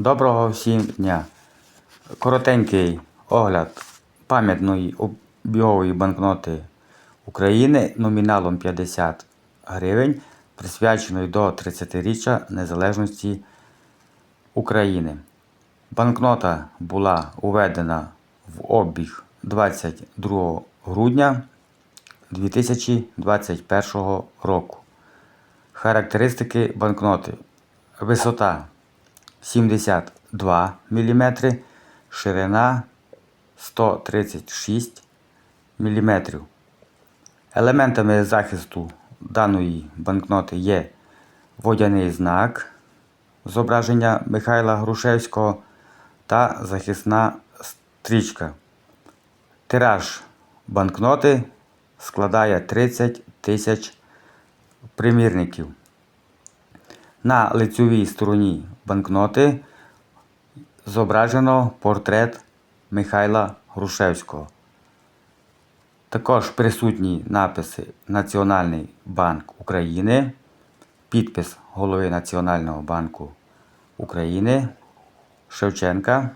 Доброго всім дня! Коротенький огляд пам'ятної обігової банкноти України номіналом 50 гривень, присвяченої до 30-річчя Незалежності України. Банкнота була уведена в обіг 22 грудня 2021 року. Характеристики банкноти. Висота 72 мм, ширина 136 мм. Елементами захисту даної банкноти є водяний знак зображення Михайла Грушевського та захисна стрічка. Тираж банкноти складає 30 тисяч примірників. На лицевій стороні банкноти зображено портрет Михайла Грушевського. Також присутні написи Національний банк України, підпис голови Національного банку України Шевченка.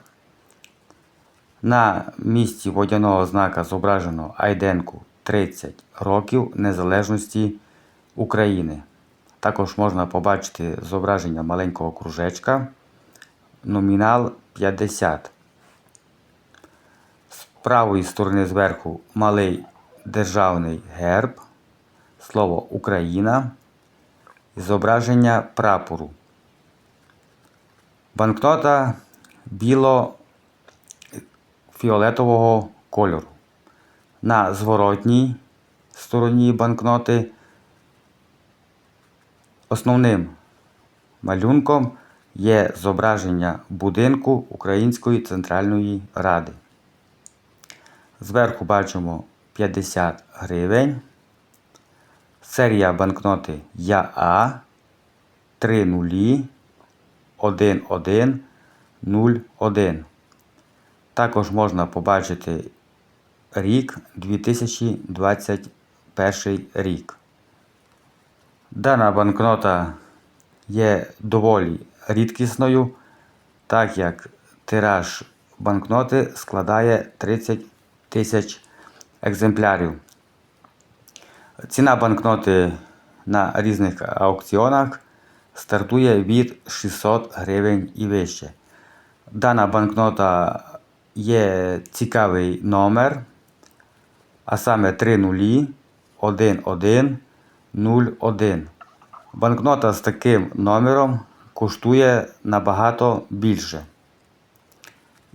На місці водяного знака зображено Айденку 30 років Незалежності України. Також можна побачити зображення маленького кружечка. Номінал 50. З правої сторони зверху малий державний герб, слово Україна, зображення прапору. Банкнота біло-фіолетового кольору. На зворотній стороні банкноти Основним малюнком є зображення будинку Української Центральної Ради. Зверху бачимо 50 гривень. Серія банкноти ЯА 3 нулі 1 1 0 1. Також можна побачити рік 2021 рік. Дана банкнота є доволі рідкісною, так як тираж банкноти складає 30 тисяч екземплярів. Ціна банкноти на різних аукціонах стартує від 600 гривень і вище. Дана банкнота є цікавий номер, а саме 3 нулі 1 1 01. Банкнота з таким номером коштує набагато більше.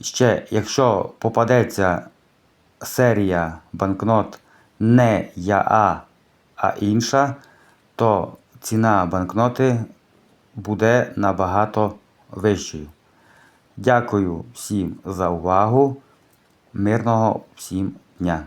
Ще, якщо попадеться серія банкнот не ЯА, а інша, то ціна банкноти буде набагато вищою. Дякую всім за увагу. Мирного всім дня!